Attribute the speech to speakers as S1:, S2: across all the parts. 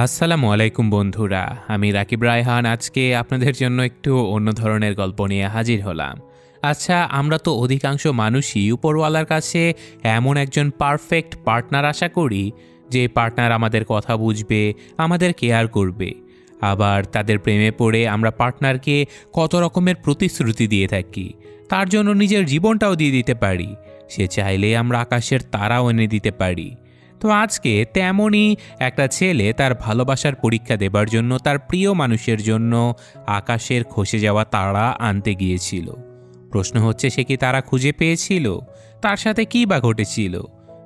S1: আসসালামু আলাইকুম বন্ধুরা, আমি রাকিব রায়হান। আজকে আপনাদের জন্য একটু অন্য ধরনের গল্প নিয়ে হাজির হলাম। আচ্ছা আমরা তো অধিকাংশ মানুষই উপরওয়ালার কাছে এমন একজন পারফেক্ট পার্টনার আশা করি, যে পার্টনার আমাদের কথা বুঝবে, আমাদের কেয়ার করবে। আবার তাদের প্রেমে পড়ে আমরা পার্টনারকে কত রকমের প্রতিশ্রুতি দিয়ে থাকি, তার জন্য নিজের জীবনটাও দিয়ে দিতে পারি। সে চাইলে আমরা আকাশের তারাও এনে দিতে পারি। তো আজকে তেমনই একটা ছেলে তার ভালোবাসার পরীক্ষা দেবার জন্য তার প্রিয় মানুষের জন্য আকাশের খসে যাওয়া তারা আনতে গিয়েছিল। প্রশ্ন হচ্ছে, সে কি তারা খুঁজে পেয়েছিল? তার সাথে কী বা ঘটেছিল?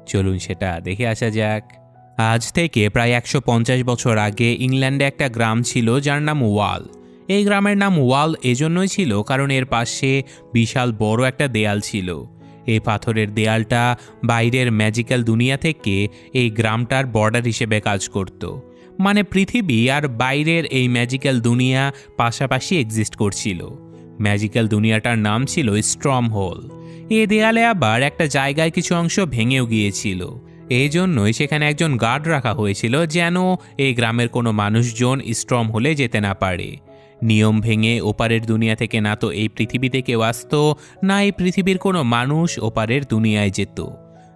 S1: চলুন সেটা দেখে আসা যাক। আজ থেকে প্রায় একশো পঞ্চাশ বছর আগে ইংল্যান্ডে একটা গ্রাম ছিল যার নাম ওয়াল। এই গ্রামের নাম ওয়াল এজন্যই ছিল কারণ এর পাশে বিশাল বড় একটা দেয়াল ছিল। এই পাথরের দেয়ালটা বাইরের ম্যাজিক্যাল দুনিয়া থেকে এই গ্রামটার বর্ডার হিসেবে কাজ করত। মানে পৃথিবী আর বাইরের এই ম্যাজিক্যাল দুনিয়া পাশাপাশি এক্সিস্ট করছিল। ম্যাজিক্যাল দুনিয়াটার নাম ছিল স্ট্রম হোল এ দেয়ালে আবার একটা জায়গায় কিছু অংশ ভেঙেও গিয়েছিল। এই জন্যই সেখানে একজন গার্ড রাখা হয়েছিল যেন এই গ্রামের কোনো মানুষজন স্ট্রম হলে যেতে না পারে। নিয়ম ভেঙে ওপারের দুনিয়া থেকে না তো এই পৃথিবীতে কেউ আসতো, না এই পৃথিবীর কোনো মানুষ ওপারের দুনিয়ায় যেত।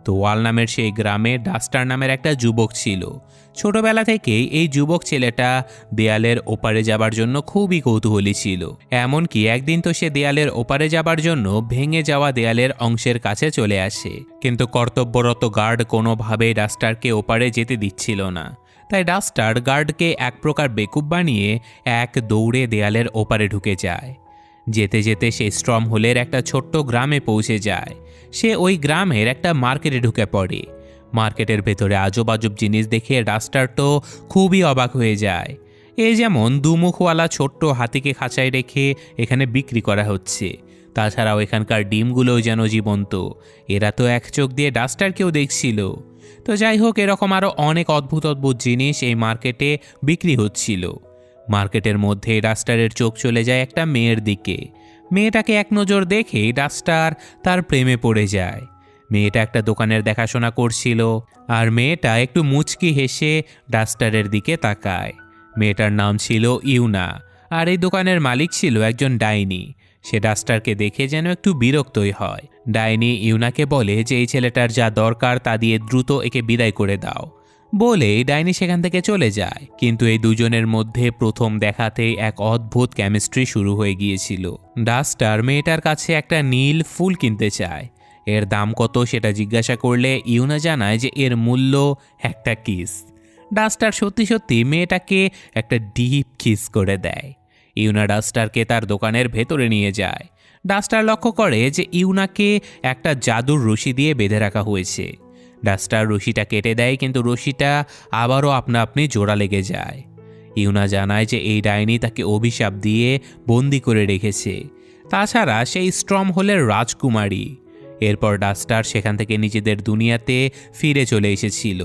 S1: তো ওয়াল নামের সেই গ্রামে ডাস্টার নামের একটা যুবক ছিল। ছোটবেলা থেকেই এই যুবক ছেলেটা দেয়ালের ওপারে যাবার জন্য খুবই কৌতূহলী ছিল। এমনকি একদিন তো সে দেয়ালের ওপারে যাবার জন্য ভেঙে যাওয়া দেয়ালের অংশের কাছে চলে আসে। কিন্তু কর্তব্যরত গার্ড কোনোভাবেই ডাস্টারকে ওপারে যেতে দিচ্ছিল না। তাই ডাস্টার গার্ডকে এক প্রকার বেকুব বানিয়ে এক দৌড়ে দেয়ালের ওপারে ঢুকে যায়। যেতে যেতে সে স্ট্রম হোলের একটা ছোট্ট গ্রামে পৌঁছে যায়। সে ওই গ্রামের একটা মার্কেটে ঢুকে পড়ে। মার্কেটের ভেতরে আজব আজব জিনিস দেখে ডাস্টার তো খুবই অবাক হয়ে যায়। এ যেমন দুমুখওয়ালা ছোট্ট হাতিকে খাঁচায় রেখে এখানে বিক্রি করা হচ্ছে। তাছাড়াও এখানকার ডিমগুলোও যেন জীবন্ত। এরা তো এক চোখ দিয়ে ডাস্টারকেও দেখছিল। তো যাই হোক, এরকম আরও অনেক অদ্ভুত অদ্ভুত জিনিস এই মার্কেটে বিক্রি হচ্ছিল। মার্কেটের মধ্যে ডাস্টারের চোখ চলে যায় একটা মেয়ের দিকে। মেয়েটাকে এক নজর দেখেই ডাস্টার তার প্রেমে পড়ে যায়। মেয়েটা একটা দোকানের দেখাশোনা করছিল আর মেয়েটা একটু মুচকি হেসে ডাস্টারের দিকে তাকায়। মেয়েটার নাম ছিল ইউনা আর এই দোকানের মালিক ছিল একজন ডাইনি। সে ডাস্টারকে দেখে যেন একটু বিরক্তই হয়। ডাইনি ইউনাকে বলে যে এই ছেলেটার যা দরকার তা দিয়ে দ্রুত একে বিদায় করে দাও। বলে ডাইনি সেখান থেকে চলে যায়। কিন্তু এই দুজনের মধ্যে প্রথম দেখাতেই এক অদ্ভুত কেমিস্ট্রি শুরু হয়ে গিয়েছিল। ডাস্টার মেয়েটার কাছে একটা নীল ফুল কিনতে চায়। এর দাম কত সেটা জিজ্ঞাসা করলে ইউনা জানায় যে এর মূল্য একটা কিস ডাস্টার সত্যি সত্যি মেয়েটাকে একটা ডিপ কিস করে দেয়। ইউনা ডাস্টারকে তার দোকানের ভেতরে নিয়ে যায়। ডাস্টার লক্ষ্য করে যে ইউনাকে একটা জাদুর রশি দিয়ে বেঁধে রাখা হয়েছে। ডাস্টার রশিটা কেটে দেয়, কিন্তু রশিটা আবারও আপনা আপনি জোড়া লেগে যায়। ইউনা জানায় যে এই ডাইনি তাকে অভিশাপ দিয়ে বন্দি করে রেখেছে। তাছাড়া সেই স্ট্রম হোলের রাজকুমারী। এরপর ডাস্টার সেখান থেকে নিজেদের দুনিয়াতে ফিরে চলে এসেছিল।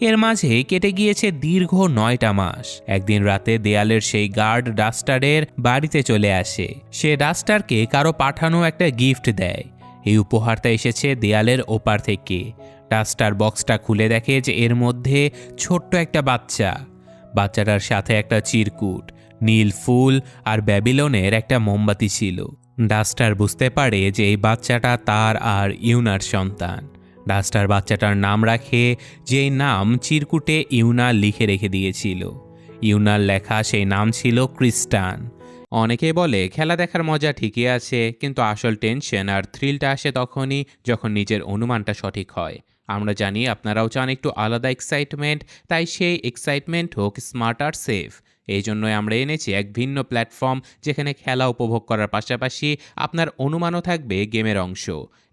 S1: এর মাঝে কেটে গিয়েছে দীর্ঘ নয়টা মাস। একদিন রাতে দেয়ালের সেই গার্ড ডাস্টারের বাড়িতে চলে আসে। সে ডাস্টারকে কারও পাঠানো একটা গিফট দেয়। এই উপহারটা এসেছে দেয়ালের ওপার থেকে। ডাস্টার বক্সটা খুলে দেখে যে এর মধ্যে ছোট্ট একটা বাচ্চা। বাচ্চাটার সাথে একটা চিরকুট, নীল ফুল আর ব্যাবিলনের একটা মোমবাতি ছিল। ডাস্টার বুঝতে পারে যে এই বাচ্চাটা তার আর ইউনার সন্তান। ডাস্টার বাচ্চাটার নাম রাখে, যেই নাম চিরকুটে ইউনা লিখে রেখে দিয়েছিল। ইউনার লেখা সেই নাম ছিল ক্রিস্টান। অনেকে বলে, খেলা দেখার মজা ঠিকই আছে, কিন্তু আসল টেনশন আর থ্রিলটা আসে তখনই যখন নিজের অনুমানটা সঠিক হয়। আমরা জানি আপনারাও চান একটু আলাদা এক্সাইটমেন্ট তাই সেই এক্সাইটমেন্ট হোক স্মার্ট আর সেফ এই জন্যই আমরা এনেছি এক ভিন্ন প্ল্যাটফর্ম যেখানে খেলা উপভোগ করার পাশাপাশি আপনার অনুমানও থাকবে গেমের অংশ।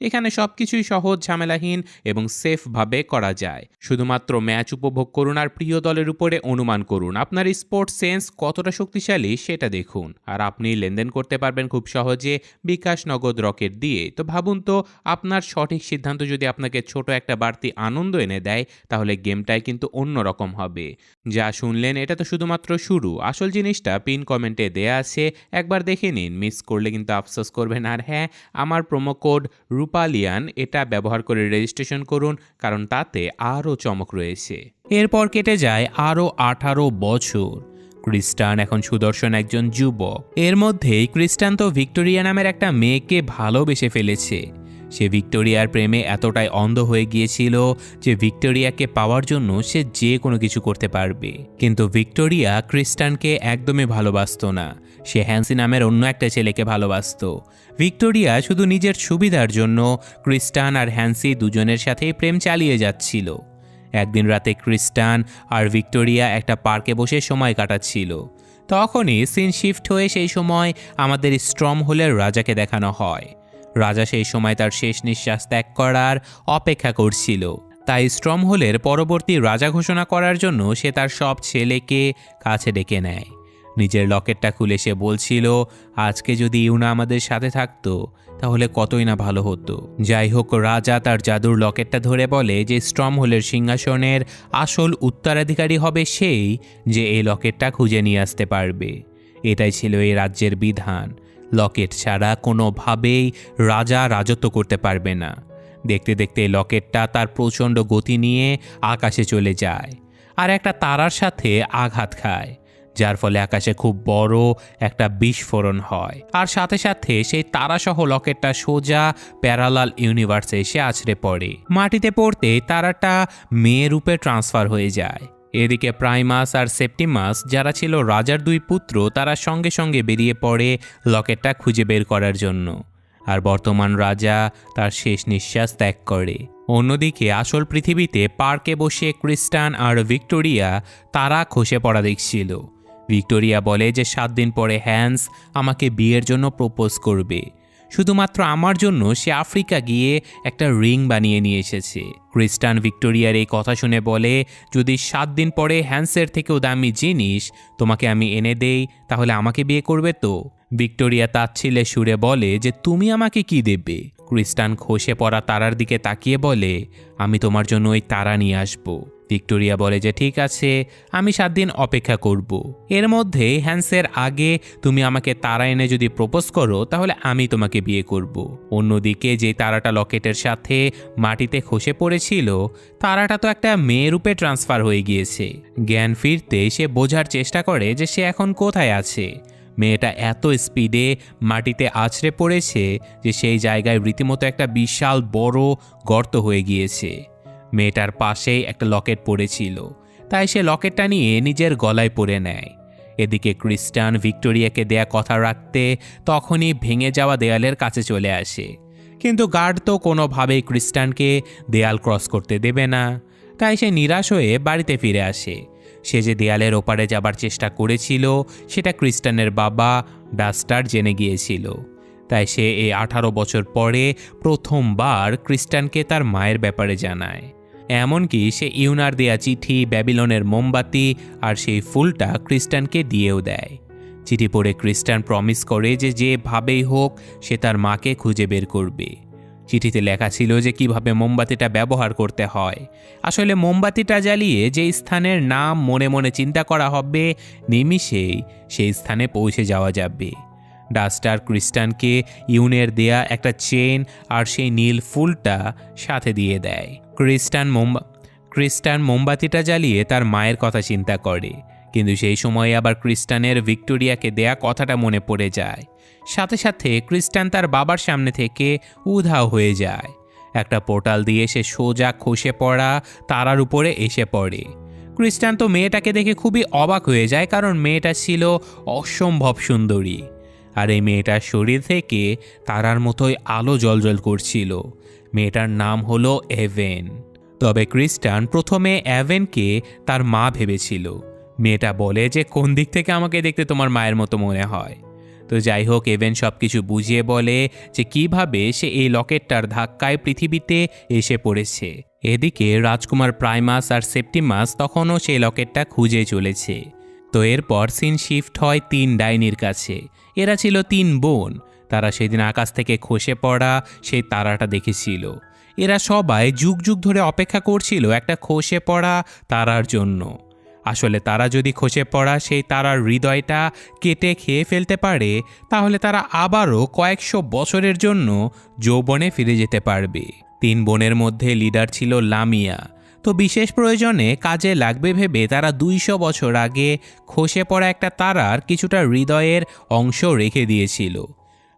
S1: এখানে সব কিছুই সহজ, ঝামেলাহীন এবং সেফভাবে করা যায়। শুধুমাত্র ম্যাচ উপভোগ করুন আর প্রিয় দলের উপরে অনুমান করুন। আপনার স্পোর্টস সেন্স কতটা শক্তিশালী সেটা দেখুন। আর আপনি লেনদেন করতে পারবেন খুব সহজে বিকাশ নগদ রকেট দিয়ে। তো ভাবুন তো, আপনার সঠিক সিদ্ধান্ত যদি আপনাকে ছোট একটা বাড়তি আনন্দ এনে দেয়, তাহলে গেমটাই কিন্তু অন্যরকম হবে। যা শুনলেন, এটা তো শুধুমাত্র শুরু। আসল জিনিসটা পিন কমেন্টে দেয়া আছে, একবার দেখে নিন। মিস করলে কিন্তু আফসোস করবেন। আর হ্যাঁ আমার প্রোমো কোড রূপালিয়ান এটা ব্যবহার করে রেজিস্ট্রেশন করুন, কারণ তাতে আরও চমক রয়েছে। এরপর কেটে যায় আরও আঠারো বছর। ক্রিস্টান এখন সুদর্শন একজন যুবক। এর মধ্যেই ক্রিস্টান তো ভিক্টোরিয়া নামের একটা মেয়েকে ভালোবেসে ফেলেছে। সে ভিক্টোরিয়ার প্রেমে এতটাই অন্ধ হয়ে গিয়েছিল যে ভিক্টোরিয়াকে পাওয়ার জন্য সে যে কোনো কিছু করতে পারবে। কিন্তু ভিক্টোরিয়া ক্রিস্টানকে একদমই ভালোবাসতো না। সে হ্যান্সি নামের অন্য একটা ছেলেকে ভালোবাসত। ভিক্টোরিয়া শুধু নিজের সুবিধার জন্য ক্রিস্টান আর হ্যান্সি দুজনের সাথেই প্রেম চালিয়ে যাচ্ছিল। একদিন রাতে ক্রিস্টান আর ভিক্টোরিয়া একটা পার্কে বসে সময় কাটাচ্ছিল। তখনই সিন শিফট হয়ে সেই সময় আমাদের স্ট্রম হোলের রাজাকে দেখানো হয়। রাজা সেই সময় তার শেষ নিঃশ্বাস ত্যাগ করার অপেক্ষা করছিল। তাই স্ট্রম হোলের পরবর্তী রাজা ঘোষণা করার জন্য সে তার সব ছেলেকে কাছে ডেকে নেয়। নিজের লকেটটা খুলে সে বলছিল, আজকে যদি ইউনা আমাদের সাথে থাকতো, তাহলে কতই না ভালো হতো। যাই হোক, রাজা তার জাদুর লকেটটা ধরে বলে যে স্ট্রম হোলের সিংহাসনের আসল উত্তরাধিকারী হবে সেই যে এই লকেটটা খুঁজে নিয়ে আসতে পারবে। এটাই ছিল এই রাজ্যের বিধান। লকেট ছাড়া কোনোভাবেই রাজা রাজত্ব করতে পারবে না। দেখতে দেখতে লকেটটা তার প্রচণ্ড গতি নিয়ে আকাশে চলে যায় আর একটা তারার সাথে আঘাত খায়। যার ফলে আকাশে খুব বড় একটা বিস্ফোরণ হয়। আর সাথে সাথে সেই তারাসহ লকেটটা সোজা প্যারালাল ইউনিভার্সে এসে আছড়ে পড়ে। মাটিতে পড়তে তারাটা মেয়ে রূপে ট্রান্সফার হয়ে যায়। এদিকে প্রাইমাস আর সেপ্টিমাস, যারা ছিল রাজার দুই পুত্র, তারা সঙ্গে সঙ্গে বেরিয়ে পড়ে লকেটটা খুঁজে বের করার জন্য। আর বর্তমান রাজা তার শেষ নিঃশ্বাস ত্যাগ করে। অন্যদিকে আসল পৃথিবীতে পার্কে বসে ক্রিস্টান আর ভিক্টোরিয়া তারা খসে পড়া দেখছিল। ভিক্টোরিয়া বলে যে সাত দিন পরে হ্যান্স আমাকে বিয়ের জন্য প্রপোজ করবে। শুধুমাত্র আমার জন্য সে আফ্রিকা গিয়ে একটা রিং বানিয়ে নিয়ে এসেছে। ক্রিস্টান ভিক্টোরিয়ার এই কথা শুনে বলে, যদি সাত দিন পরে হ্যান্সের থেকেও দামি জিনিস তোমাকে আমি এনে দেই, তাহলে আমাকে বিয়ে করবে তো? ভিক্টোরিয়া তার তাচ্ছিলে সুরে বলে যে, তুমি আমাকে কি দেবে? ক্রিস্টান খসে পড়া তারার দিকে তাকিয়ে বলে, আমি তোমার জন্য ওই তারা নিয়ে আসব। ভিক্টোরিয়া বলে যে, ঠিক আছে, আমি সাত দিন অপেক্ষা করব। এর মধ্যে হ্যান্সের আগে তুমি আমাকে তারা এনে যদি প্রপোজ করো, তাহলে আমি তোমাকে বিয়ে করব। অন্যদিকে যে তারাটা লকেটের সাথে মাটিতে খসে পড়েছিল, তারাটা তো একটা মেয়ে রূপে ট্রান্সফার হয়ে গিয়েছে জ্ঞান ফিরতে সে বোঝার চেষ্টা করে যে, সে এখন কোথায় আছে মেয়েটা এত স্পিডে মাটিতে আছড়ে পড়েছে যে, সেই জায়গায় রীতিমতো একটা বিশাল বড় গর্ত হয়ে গিয়েছে মেয়েটার পাশেই একটা লকেট পড়েছিল। তাই সে লকেটটা নিয়ে নিজের গলায় পরে নেয়। এদিকে ক্রিস্টান ভিক্টোরিয়াকে দেয়া কথা রাখতে তখনই ভেঙে যাওয়া দেয়ালের কাছে চলে আসে। কিন্তু গার্ড তো কোনোভাবেই ক্রিস্টানকে দেয়াল ক্রস করতে দেবে না। তাই সে নিরাশ হয়ে বাড়িতে ফিরে আসে। সে যে দেয়ালের ওপারে যাবার চেষ্টা করেছিল, সেটা ক্রিস্টানের বাবা ডাস্টার জেনে গিয়েছিল। তাই সে এই আঠারো বছর পরে প্রথমবার ক্রিস্টানকে তার মায়ের ব্যাপারে জানায়। এমনকি সে ইউনার দেয়া চিঠি, ব্যাবিলনের মোমবাতি আর সেই ফুলটা ক্রিস্টানকে দিয়েও দেয়। চিঠি পড়ে ক্রিস্টান প্রমিস করে যে যেভাবেই হোক, সে তার মাকে খুঁজে বের করবে। চিঠিতে লেখা ছিল যে কীভাবে মোমবাতিটা ব্যবহার করতে হয়। আসলে মোমবাতিটা জ্বালিয়ে যে স্থানের নাম মনে মনে চিন্তা করা হবে, নিমিষেই সেই স্থানে পৌঁছে যাওয়া যাবে। ডাস্টার ক্রিস্টানকে ইউনের দেয়া একটা চেন আর সেই নীল ফুলটা সাথে দিয়ে দেয়। ক্রিস্টান মোমবা, ক্রিস্টান মোমবাতিটা জ্বালিয়ে তার মায়ের কথা চিন্তা করে। কিন্তু সেই সময়ে আবার ক্রিস্টানের ভিক্টোরিয়াকে দেয়া কথাটা মনে পড়ে যায়। সাথে সাথে ক্রিস্টান তার বাবার সামনে থেকে উধাও হয়ে যায়। একটা পোর্টাল দিয়ে সে সোজা খসে পড়া তারার উপরে এসে পড়ে। ক্রিস্টান তো মেয়েটাকে দেখে খুবই অবাক হয়ে যায় কারণ মেয়েটা ছিল অসম্ভব সুন্দরী। আর এই মেয়েটার শরীর থেকে তারার মতোই আলো জলজল করছিল। মেয়েটার নাম হলো এভেন। তবে ক্রিস্টান প্রথমে অ্যাভেনকে তার মা ভেবেছিল। মেয়েটা বলে যে, কোন দিক থেকে আমাকে দেখতে তোমার মায়ের মতো মনে হয়? তো যাই হোক, এভেন সব কিছু বুঝিয়ে বলে যে, কীভাবে সে এই লকেটটার ধাক্কায় পৃথিবীতে এসে পড়েছে? এদিকে রাজকুমার প্রাইমাস আর সেপ্টিমাস তখনও সেই লকেটটা খুঁজে চলেছে। তো এরপর সিন শিফট হয় তিন ডাইনির কাছে। এরা ছিল তিন বোন। তারা সেদিন আকাশ থেকে খসে পড়া সেই তারাটা দেখেছিল। এরা সবাই যুগ যুগ ধরে অপেক্ষা করছিল একটা খসে পড়া তারার জন্য। আসলে তারা যদি খসে পড়া সেই তারার হৃদয়টা কেটে খেয়ে ফেলতে পারে, তাহলে তারা আবারও কয়েকশো বছরের জন্য যৌবনে ফিরে যেতে পারবে। তিন বোনের মধ্যে লিডার ছিল লামিয়া। তো বিশেষ প্রয়োজনে কাজে লাগবে ভেবে তারা দুইশো বছর আগে খসে পড়া একটা তারার কিছুটা হৃদয়ের অংশ রেখে দিয়েছিল।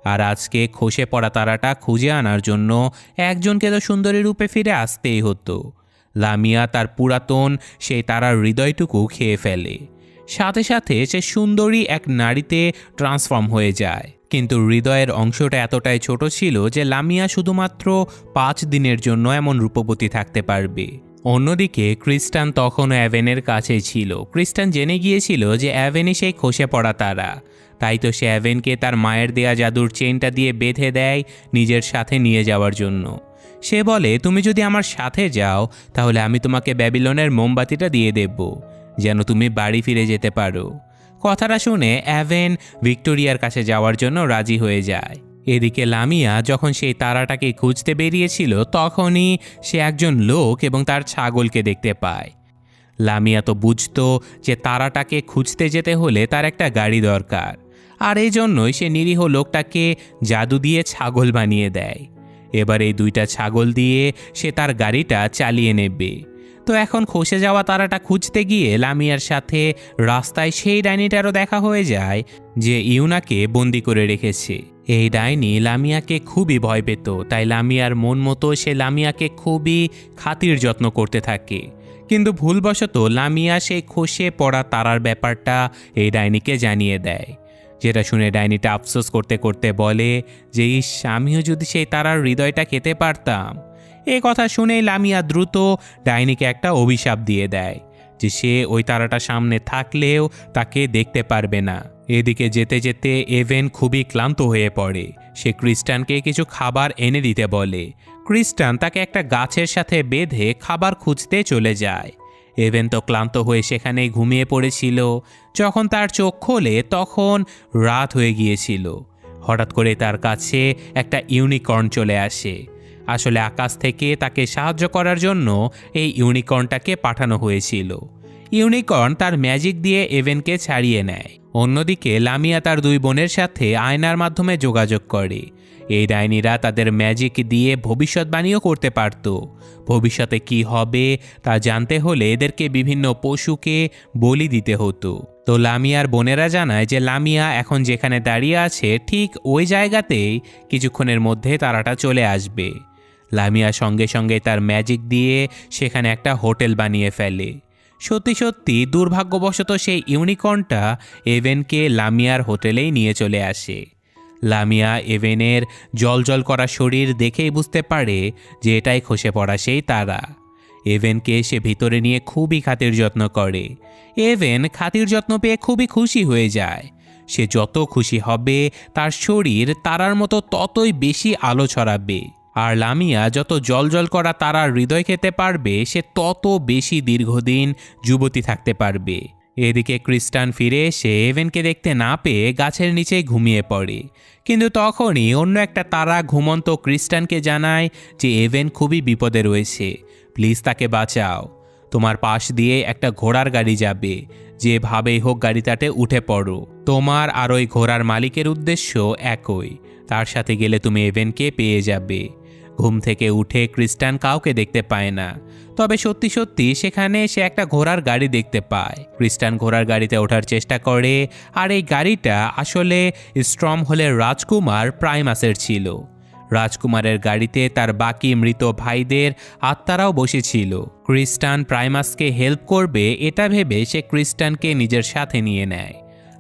S1: আর আজকে খসে পড়া তারাটা খুঁজে আনার জন্য একজনকে তো সুন্দরী রূপে ফিরে আসতেই হতো। লামিয়া তার পুরাতন সেই তারার হৃদয়টুকু খেয়ে ফেলে। সাথে সাথে সে সুন্দরী এক নারীতে ট্রান্সফর্ম হয়ে যায়। কিন্তু হৃদয়ের অংশটা এতটাই ছোট ছিল যে লামিয়া শুধুমাত্র পাঁচ দিনের জন্য এমন রূপবতী থাকতে পারবে। অন্যদিকে ক্রিস্টান তখনও অ্যাভেনের কাছে ছিল। ক্রিস্টান জেনে গিয়েছিল যে অ্যাভেনই সেই খসে পড়া তারা। তাই তো সে অ্যাভেনকে তার মায়ের দেয়া জাদুর চেনটা দিয়ে বেঁধে দেয় নিজের সাথে নিয়ে যাওয়ার জন্য। সে বলে, তুমি যদি আমার সাথে যাও, তাহলে আমি তোমাকে ব্যাবিলনের মোমবাতিটা দিয়ে দেব, যেন তুমি বাড়ি ফিরে যেতে পারো। কথাটা শুনে অ্যাভেন ভিক্টোরিয়ার কাছে যাওয়ার জন্য রাজি হয়ে যায়। এদিকে লামিয়া যখন সেই তারাটাকে খুঁজতে বেরিয়েছিল, তখনই সে একজন লোক এবং তার ছাগলকে দেখতে পায়। লামিয়া তো বুঝতো যে তারাটাকে খুঁজতে যেতে হলে তার একটা গাড়ি দরকার, আর এই জন্যই সে নিরীহ লোকটাকে জাদু দিয়ে ছাগল বানিয়ে দেয়। এবার এই দুইটা ছাগল দিয়ে সে তার গাড়িটা চালিয়ে নেবে। তো এখন খসে যাওয়া তারাটা খুঁজতে গিয়ে লামিয়ার সাথে রাস্তায় সেই ডাইনিটারও দেখা হয়ে যায়, যে ইউনাকে বন্দি করে রেখেছে। এই ডাইনি লামিয়াকে খুবই ভয় পেত, তাই লামিয়ার মন মতো সে লামিয়াকে খুবই খাতির যত্ন করতে থাকে। কিন্তু ভুলবশত লামিয়া সেই খসে পড়া তারার ব্যাপারটা এই ডাইনিকে জানিয়ে দেয়। যেটা শুনে ডাইনিটা আফসোস করতে করতে বলে যে, ইস, আমিও যদি সেই তারার হৃদয়টা খেতে পারতাম। এ কথা শুনেই লামিয়া দ্রুত ডাইনিকে একটা অভিশাপ দিয়ে দেয় যে, সে ওই তারাটা সামনে থাকলেও তাকে দেখতে পারবে না। এদিকে যেতে যেতে এভেন খুবই ক্লান্ত হয়ে পড়ে। সে ক্রিস্টানকে কিছু খাবার এনে দিতে বলে। ক্রিস্টান তাকে একটা গাছের সাথে বেঁধে খাবার খুঁজতে চলে যায়। এভেন তো ক্লান্ত হয়ে সেখানেই ঘুমিয়ে পড়েছিল। যখন তার চোখ খোলে তখন রাত হয়ে গিয়েছিল। হঠাৎ করে তার কাছে একটা ইউনিকর্ন চলে আসে। আসলে আকাশ থেকে তাকে সাহায্য করার জন্য এই ইউনিকর্নটাকে পাঠানো হয়েছিল। ইউনিকর্ন তার ম্যাজিক দিয়ে এভেনকে ছাড়িয়ে নেয়। অন্যদিকে, লামিয়া তার দুই বোনের সাথে আয়নার মাধ্যমে যোগাযোগ করে। এই ডাইনিরা তাদের ম্যাজিক দিয়ে ভবিষ্যৎবাণীও করতে পারত। ভবিষ্যতে কি হবে তা জানতে হলে এদেরকে বিভিন্ন পশুকে বলি দিতে হতো। তো লামিয়ার বোনেরা জানায় যে লামিয়া এখন যেখানে দাঁড়িয়ে আছে, ঠিক ওই জায়গাতেই কিছুক্ষণের মধ্যে তারাটা চলে আসবে। লামিয়া সঙ্গে সঙ্গে তার ম্যাজিক দিয়ে সেখানে একটা হোটেল বানিয়ে ফেলে। সত্যি সত্যি দুর্ভাগ্যবশত সেই ইউনিকর্নটা এভেনকে লামিয়ার হোটেলেই নিয়ে চলে আসে। লামিয়া এভেনের জল করা শরীর দেখেই বুঝতে পারে যে এটাই খসে পড়া সেই তারা। এভেনকে সে ভিতরে নিয়ে খুবই খাতির যত্ন করে। এভেন খাতির যত্ন পেয়ে খুবই খুশি হয়ে যায়। সে যত খুশি হবে, তার শরীর তারার মতো ততই বেশি আলো ছড়াবে। আর লামিয়া যত জল করা তারার হৃদয় খেতে পারবে, সে তত বেশি দীর্ঘদিন যুবতী থাকতে পারবে। এদিকে ক্রিস্টান ফিরে এসে এভেনকে দেখতে না পেয়ে গাছের নিচে ঘুমিয়ে পড়ে। কিন্তু তখনই অন্য একটা তারা ঘুমন্ত ক্রিস্টানকে জানায় যে এভেন খুবই বিপদে রয়েছে। প্লিজ তাকে বাঁচাও। তোমার পাশ দিয়ে একটা ঘোড়ার গাড়ি যাবে। যেভাবেই হোক গাড়িটাতে উঠে পড়ো। তোমার আর ওই ঘোড়ার মালিকের উদ্দেশ্য একই। তার সাথে গেলে তুমি এভেনকে পেয়ে যাবে। ঘুম থেকে উঠে ক্রিস্টান কাউকে দেখতে পায় না। তবে সত্যি সত্যি সেখানে সে একটা ঘোড়ার গাড়ি দেখতে পায়। ক্রিস্টান ঘোড়ার গাড়িতে ওঠার চেষ্টা করে আর এই গাড়িটা আসলে স্ট্রম হলের রাজকুমার প্রাইমাসের ছিল। রাজকুমারের গাড়িতে তার বাকি মৃত ভাইদের আত্মারাও বসেছিল। ক্রিস্টান প্রাইমাসকে হেল্প করবে এটা ভেবে সে ক্রিস্টানকে নিজের সাথে নিয়ে নেয়।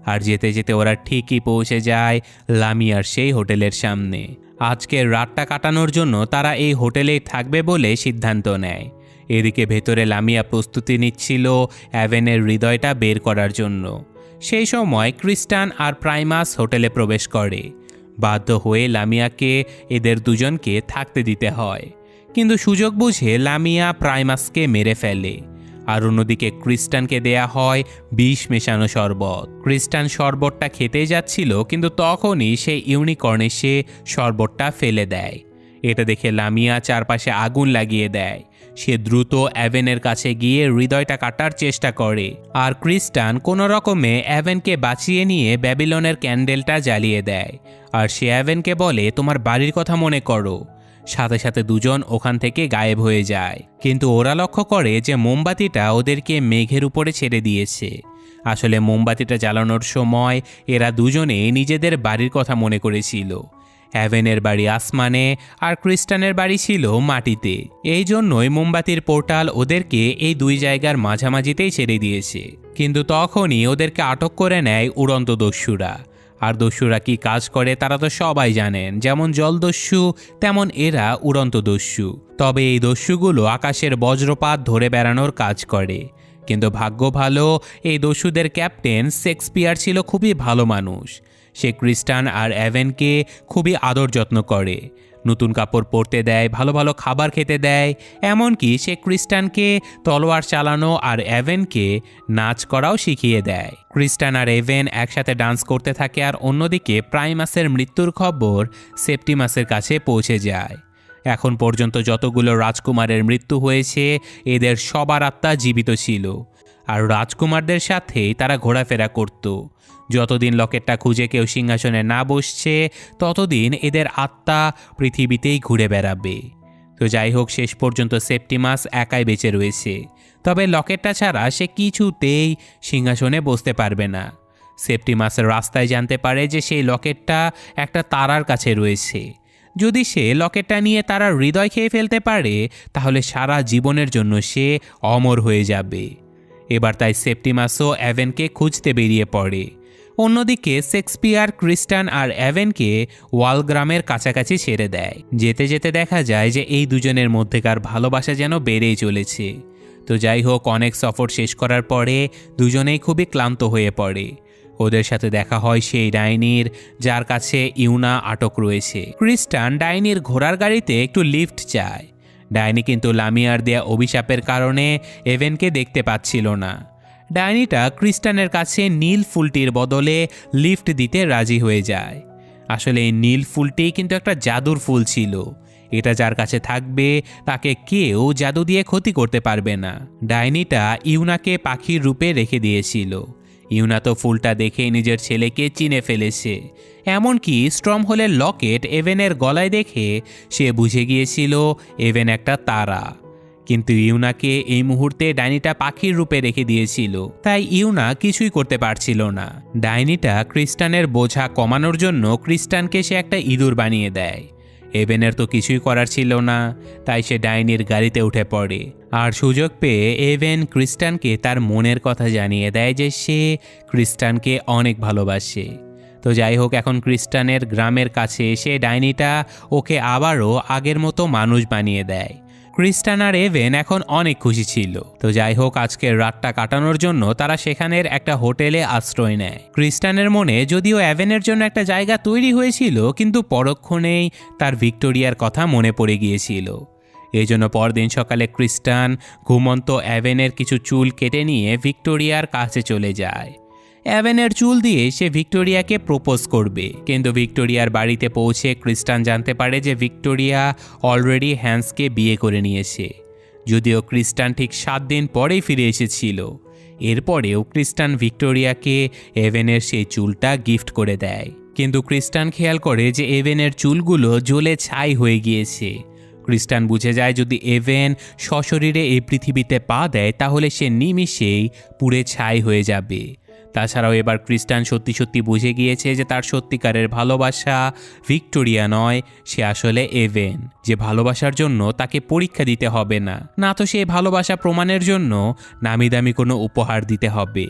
S1: আর যেতে যেতে ওরা ঠিকই পৌঁছে যায় লামিয়ার সেই হোটেলের সামনে। আজকের রাতটা কাটানোর জন্য তারা এই হোটেলেই থাকবে বলে সিদ্ধান্ত নেয়। এদিকে ভেতরে লামিয়া প্রস্তুতি নিচ্ছিল অ্যাভেনের হৃদয়টা বের করার জন্য। সেই সময় ক্রিস্টান আর প্রাইমাস হোটেলে প্রবেশ করে। বাধ্য হয়ে লামিয়াকে এদের দুজনকে থাকতে দিতে হয়। কিন্তু সুযোগ বুঝে লামিয়া প্রাইমাসকে মেরে ফেলে। আর অন্যদিকে ক্রিস্টানকে দেয়া হয় বিষ মেশানো শরবত। ক্রিস্টান শরবতটা খেতেই যাচ্ছিল, কিন্তু তখনই সে ইউনিকর্ন এসে শরবতটা ফেলে দেয়। এটা দেখে লামিয়া চারপাশে আগুন লাগিয়ে দেয়। সে দ্রুত অ্যাভেনের কাছে গিয়ে হৃদয়টা কাটার চেষ্টা করে। আর ক্রিস্টান কোনো রকমে অ্যাভেনকে বাঁচিয়ে নিয়ে ব্যাবিলনের ক্যান্ডেলটা জ্বালিয়ে দেয়। আর সে অ্যাভেনকে বলে, তোমার বাড়ির কথা মনে করো। সাথে সাথে দুজন ওখান থেকে গায়েব হয়ে যায়। কিন্তু ওরা লক্ষ্য করে যে মোমবাতিটা ওদেরকে মেঘের উপরে ছেড়ে দিয়েছে। আসলে মোমবাতিটা জ্বালানোর সময় এরা দুজনে নিজেদের বাড়ির কথা মনে করেছিল। অ্যাভেনের বাড়ি আসমানে আর ক্রিস্টানের বাড়ি ছিল মাটিতে। এই জন্যই মোমবাতির পোর্টাল ওদেরকে এই দুই জায়গার মাঝামাঝিতেই ছেড়ে দিয়েছে। কিন্তু তখনই ওদেরকে আটক করে নেয় উড়ন্ত দস্যুরা। আর দস্যুরা কি কাজ করে তারা তো সবাই জানেন যেমন জলদস্যু, তেমন এরা উড়ন্ত দস্যু। তবে এই দস্যুগুলো আকাশের বজ্রপাত ধরে বেড়ানোর কাজ করে। কিন্তু ভাগ্য ভালো, এই দস্যুদের ক্যাপ্টেন শেক্সপিয়ার ছিল খুবই ভালো মানুষ। সে ক্রিস্টান আর অ্যাভেনকে খুবই আদর যত্ন করে। নতুন কাপড় পরতে দেয়, ভালো ভালো খাবার খেতে দেয়। এমনকি সে ক্রিস্টানকে তলোয়ার চালানো আর অ্যাভেনকে নাচ করাও শিখিয়ে দেয়। ক্রিস্টান আর এভেন একসাথে ডান্স করতে থাকে আর অন্যদিকে প্রাইমাসের মৃত্যুর খবর সেপ্টিমাসের কাছে পৌঁছে যায়। এখন পর্যন্ত যতগুলো রাজকুমারের মৃত্যু হয়েছে, এদের সবার আত্মা জীবিত ছিল। আর রাজকুমারদের সাথেই তারা ঘোরাফেরা করত। যতদিন লকেটটা খুঁজে কেউ সিংহাসনে না বসছে, ততদিন এদের আত্মা পৃথিবীতেই ঘুরে বেড়াবে। তো যাই হোক, শেষ পর্যন্ত সেপ্টিমাস একাই বেঁচে রয়েছে। তবে লকেটটা ছাড়া সে কিছুতেই সিংহাসনে বসতে পারবে না। সেপ্টিমাসের রাস্তায় জানতে পারে যে সেই লকেটটা একটা তারার কাছে রয়েছে। যদি সে লকেটটা নিয়ে তারা হৃদয় খেয়ে ফেলতে পারে, তাহলে সারা জীবনের জন্য সে অমর হয়ে যাবে। এবার তাই সেপ্টিমাসও অ্যাভেনকে খুঁজতে বেরিয়ে পড়ে। অন্যদিকে শেক্সপিয়ার, ক্রিস্টান আর অ্যাভেনকে ওয়ালগ্রামের কাছাকাছি ছেড়ে দেয়। যেতে যেতে দেখা যায় যে এই দুজনের মধ্যেকার ভালোবাসা যেন বেড়েই চলেছে। তো যাই হোক, অনেক সফর শেষ করার পরে দুজনেই খুবই ক্লান্ত হয়ে পড়ে। ওদের সাথে দেখা হয় সেই ডাইনির, যার কাছে ইউনা আটক রয়েছে। ক্রিস্টান ডাইনির ঘোড়ার গাড়িতে একটু লিফট চায়। ডাইনি কিন্তু লামিয়ার দেয়া অভিশাপের কারণে এভেনকে দেখতে পাচ্ছিল না। ডাইনিটা ক্রিস্টানের কাছে নীল ফুলটির বদলে লিফট দিতে রাজি হয়ে যায়। আসলে এই নীল ফুলটি কিন্তু একটা জাদুর ফুল ছিল। এটা যার কাছে থাকবে, তাকে কেউ জাদু দিয়ে ক্ষতি করতে পারবে না। ডাইনিটা ইউনাকে পাখির রূপে রেখে দিয়েছিল। ইউনা তো ফুলটা দেখে নিজের ছেলেকে চিনে ফেলেছে। এমনকি স্ট্রম হোলের লকেট এভেনের গলায় দেখে সে বুঝে গিয়েছিল, এভেন একটা তারা। কিন্তু ইউনাকে এই মুহূর্তে ডাইনিটা পাখির রূপে রেখে দিয়েছিল। তাই ইউনা কিছুই করতে পারছিল না। ডাইনিটা ক্রিস্টানের বোঝা কমানোর জন্য ক্রিস্টানকে সে একটা ইঁদুর বানিয়ে দেয়। এভেনের তো কিছুই করার ছিল না, তাই সে ডাইনির গাড়িতে উঠে পড়ে। আর সুযোগ পেয়ে এভেন ক্রিস্টানকে তার মনের কথা জানিয়ে দেয় যে সে ক্রিস্টানকে অনেক ভালোবাসে। তো যাই হোক, এখন ক্রিস্টানের গ্রামের কাছে এসে ডাইনিটা ওকে আবারও আগের মতো মানুষ বানিয়ে দেয়। ক্রিস্টান আর এভেন এখন অনেক খুশি ছিল। তো যাই হোক, আজকের রাতটা কাটানোর জন্য তারা সেখানের একটা হোটেলে আশ্রয় নেয়। ক্রিস্টানের মনে, যদিও অ্যাভেনের জন্য একটা জায়গা তৈরি হয়েছিল, কিন্তু পরক্ষণেই তার ভিক্টোরিয়ার কথা মনে পড়ে গিয়েছিল। এই জন্য পরদিন সকালে ক্রিস্টান ঘুমন্ত অ্যাভেনের কিছু চুল কেটে নিয়ে ভিক্টোরিয়ার কাছে চলে যায়। অ্যাভেনের চুল দিয়ে সে ভিক্টোরিয়াকে প্রপোজ করবে। কিন্তু ভিক্টোরিয়ার বাড়িতে পৌঁছে ক্রিস্টান জানতে পারে যে ভিক্টোরিয়া অলরেডি হ্যান্সকে বিয়ে করে নিয়েছে। যদিও ক্রিস্টান ঠিক সাত দিন পরেই ফিরে এসেছিল। এরপরেও ক্রিস্টান ভিক্টোরিয়াকে এভেনের সেই চুলটা গিফট করে দেয়। কিন্তু ক্রিস্টান খেয়াল করে যে এভেনের চুলগুলো জ্বলে ছাই হয়ে গিয়েছে। ক্রিস্টান বুঝে যায় যদি এভেন সশরীরে এই পৃথিবীতে পা দেয়, তাহলে সে নিমিষেই পুড়ে ছাই হয়ে যাবে। তাছাড়াও এবার ক্রিস্টান সত্যি সত্যি বুঝে গিয়েছে যে তার সত্যিকারের ভালোবাসা ভিক্টোরিয়া নয়, সে আসলে এভেন। যে ভালোবাসার জন্য তাকে পরীক্ষা দিতে হবে না। না তো সেই ভালোবাসা প্রমাণের জন্য নামি দামি কোনো উপহার দিতে হবে।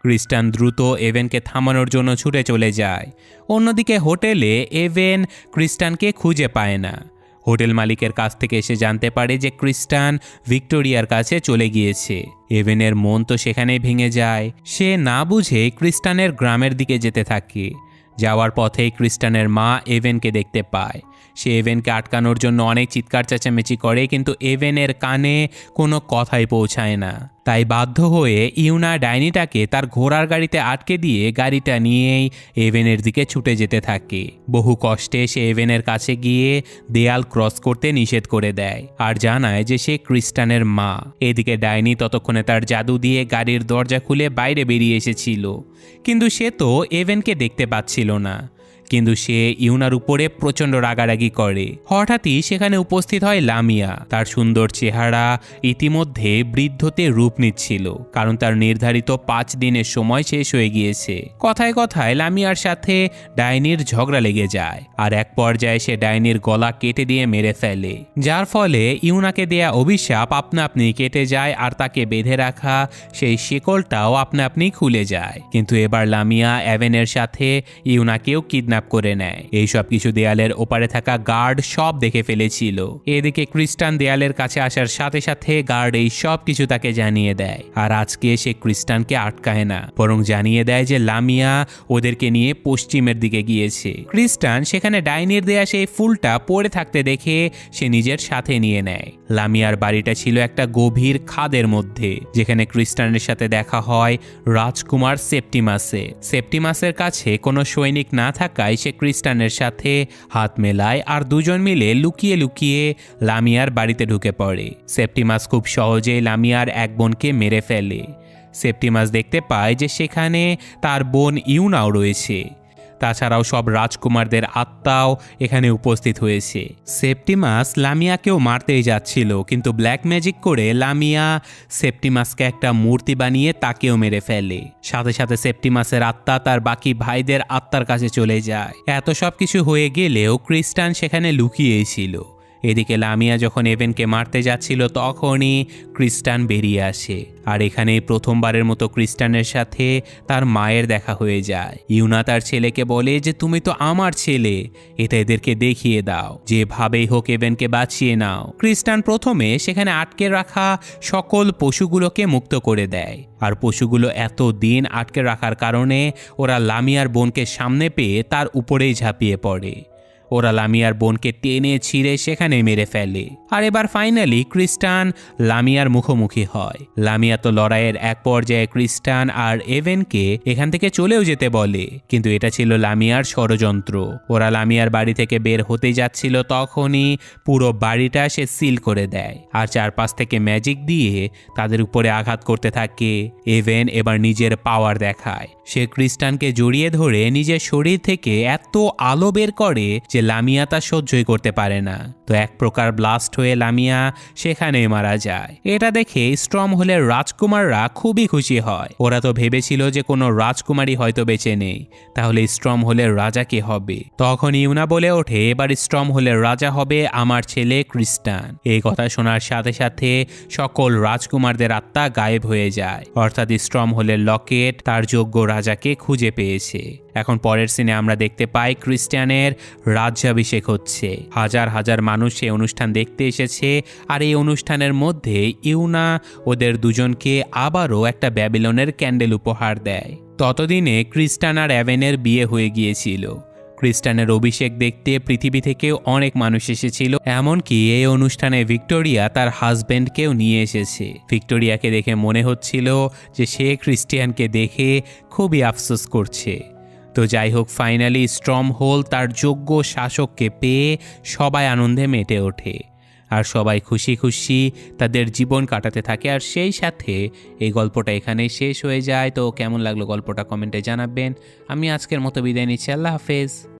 S1: ক্রিস্টান দ্রুত এভেনকে থামানোর জন্য ছুটে চলে যায়। অন্যদিকে হোটেলে এভেন ক্রিস্টানকে খুঁজে পায় না। হোটেল মালিকের কাছ থেকে এসে জানতে পারে যে ক্রিস্টান ভিক্টোরিয়ার কাছে চলে গিয়েছে। এভেনের মন তো সেখানেই ভেঙে যায়। সে না বুঝে ক্রিস্টানের গ্রামের দিকে যেতে থাকে। যাওয়ার পথেই ক্রিস্টানের মা এভেনকে দেখতে পায়। সে এভেনকে আটকানোর জন্য অনেক চিৎকার চেঁচামেচি করে, কিন্তু এভেনের কানে কোনো কথাই পৌঁছায় না। তাই বাধ্য হয়ে ইউনা ডাইনিটাকে তার ঘোড়ার গাড়িতে আটকে দিয়ে গাড়িটা নিয়েই এভেনের দিকে ছুটে যেতে থাকে। বহু কষ্টে সে এভেনের কাছে গিয়ে দেয়াল ক্রস করতে নিষেধ করে দেয় আর জানায় যে সে ক্রিস্টানের মা। এদিকে ডাইনি ততক্ষণে তার জাদু দিয়ে গাড়ির দরজা খুলে বাইরে বেরিয়ে এসেছিল। কিন্তু সে তো এভেনকে দেখতে পাচ্ছিল না। কিন্তু সে ইউনার উপরে প্রচণ্ড রাগারাগি করে। হঠাৎই সেখানে উপস্থিত হয় লামিয়া। তার সুন্দর চেহারা ইতিমধ্যে বৃদ্ধতে রূপ নিচ্ছিল, কারণ তার নির্ধারিত পাঁচ দিনের সময় শেষ হয়ে গিয়েছে। কথায় কথায় লামিয়ার সাথে ডাইনির ঝগড়া লেগে যায়, আর এক পর্যায়ে সে ডাইনির গলা কেটে দিয়ে মেরে ফেলে। যার ফলে ইউনাকে দেয়া অভিশাপ আপনা আপনি কেটে যায় আর তাকে বেঁধে রাখা সেই শিকলটাও আপনা আপনি খুলে যায়। কিন্তু এবার লামিয়া অ্যাভেনের সাথে ইউনাকেও কিডন্যাপ করে নেয়। এই সব কিছু দেয়ালের ওপারে থাকা গার্ড সব দেখে ফেলেছিল। এদিকে খ্রিস্টান দেয়ালের কাছে আসার সাথে সাথে গার্ড এই সব কিছু তাকে জানিয়ে দেয়। আর আজকে সে খ্রিস্টানকে আটকায় না, বরং জানিয়ে দেয় যে লামিয়া ওদেরকে নিয়ে পশ্চিমের দিকে গিয়েছে। খ্রিস্টান সেখানে ডাইনির দেয়া সেই ফুলটা পড়ে থাকতে দেখে সে নিজের সাথে নিয়ে নেয়। লামিয়ার বাড়িটা ছিল একটা গভীর খাদের মধ্যে, যেখানে খ্রিস্টানের সাথে দেখা হয় রাজকুমার সেপ্টিমাসে। সেপ্টিমাসের কাছে কোনো সৈনিক না থাকায় সে খ্রিস্টানের সাথে হাত মেলায় আর দুজন মিলে লুকিয়ে লুকিয়ে লামিয়ার বাড়িতে ঢুকে পড়ে। সেপ্টিমাস খুব সহজেই লামিয়ার এক বোনকে মেরে ফেলে। সেপ্টিমাস দেখতে পায় যে সেখানে তার বোন ইউনাও রয়েছে। তাছাড়াও সব রাজকুমারদের আত্মাও এখানে উপস্থিত হয়েছে। সেপ্টিমাস লামিয়াকেও মারতেই যাচ্ছিল, কিন্তু ব্ল্যাক ম্যাজিক করে লামিয়া সেপ্টিমাসকে একটা মূর্তি বানিয়ে তাকেও মেরে ফেলে। সাথে সাথে সেপ্টিমাসের আত্মা তার বাকি ভাইদের আত্মার কাছে চলে যায়। এত সব কিছু হয়ে গেলেও খ্রিস্টান সেখানে লুকিয়েই ছিল এদিকে লামিয়া যখন এভেনকে মারতে যাচ্ছিল, তখনই খ্রিস্টান বেরিয়ে আসে। আর এখানেই প্রথমবারের মতো খ্রিস্টানের সাথে তার মায়ের দেখা হয়ে যায়। ইউনা তার ছেলেকে বলে যে, তুমি তো আমার ছেলে। এটা এদেরকে দেখিয়ে দাও। যেভাবেই হোক এভেনকে বাঁচিয়ে নাও। খ্রিস্টান প্রথমে সেখানে আটকে রাখা সকল পশুগুলোকে মুক্ত করে দেয়। আর পশুগুলো এত দিন আটকে রাখার কারণে ওরা লামিয়ার বোনকে সামনে পেয়ে তার উপরেই ঝাঁপিয়ে পড়ে। ওরা লামিয়ার বোনকে টেনে ছিঁড়ে সেখানে মেরে ফেলে। আর এবার ফাইনালি ক্রিস্টান লামিয়ার মুখোমুখি হয়। লামিয়া তো লড়াইয়ের এক পর্যায়ে ক্রিস্টান আর এভেনকে এখান থেকে চলেও যেতে বলে। কিন্তু এটা ছিল লামিয়ার ষড়যন্ত্র। ওরা লামিয়ার বাড়ি থেকে বের হতে যাচ্ছিল তখনই পুরো বাড়িটা সে সিল করে দেয়। আর চারপাশ থেকে ম্যাজিক দিয়ে তাদের উপরে আঘাত করতে থাকে। এভেন এবার নিজের পাওয়ার দেখায়। সে ক্রিস্টানকে জড়িয়ে ধরে নিজের শরীর থেকে এত আলো বের করে যে লামিয়া তা সহ্যই করতে পারে না। তো এক প্রকার ব্লাস্ট হয়ে লামিয়া সেখানেই মারা যায়। এটা দেখে স্ট্রম হলের রাজকুমাররা খুবই খুশি হয়। ওরা তো ভেবেছিল যে কোনো রাজকুমারী হয়তো বেঁচে নেই। তাহলে স্ট্রম হলের রাজা কে হবে? তখন ইউনা বলে ওঠে, এবার স্ট্রম হলের রাজা হবে আমার ছেলে ক্রিস্টান এই কথা শোনার সাথে সাথে সকল রাজকুমারদের আত্মা গায়েব হয়ে যায়। অর্থাৎ স্ট্রম হলের লকেট, তার যোগ্য রাজাকে খুঁজে পেয়েছে। এখন পরের সিনে আমরা দেখতে পাই ক্রিস্টিয়ানের রাজ্যাভিষেক হচ্ছে। হাজার হাজার মানুষ এই অনুষ্ঠান দেখতে এসেছে আর এই অনুষ্ঠানের মধ্যে ইউনা ওদের দুজনকে আবারও একটা ব্যাবিলনের ক্যান্ডেল উপহার দেয়। ততদিনে ক্রিস্টান আর অ্যাভেনের বিয়ে হয়ে গিয়েছিল। খ্রিস্টানের অভিষেক দেখতে পৃথিবী থেকেও অনেক মানুষ এসেছিল, এমনকি এই অনুষ্ঠানে ভিক্টোরিয়া তার হাজব্যান্ডকেও নিয়ে এসেছে। ভিক্টোরিয়াকে দেখে মনে হচ্ছিল যে সে ক্রিস্টিয়ানকে দেখে খুবই আফসোস করছে। তো যাই হোক ফাইনালি স্ট্রম হোল তার যোগ্য শাসককে পেয়ে সবাই আনন্দে মেতে ওঠে। আর সবাই খুশি খুশি তাদের জীবন কাটাতে থাকে। আর সেই সাথে এই গল্পটা এখানে শেষ হয়ে যায়। তো কেমন লাগল গল্পটা কমেন্টে জানাবেন। আমি আজকের মতো বিদায় নিচ্ছি। আল্লাহ হাফেজ।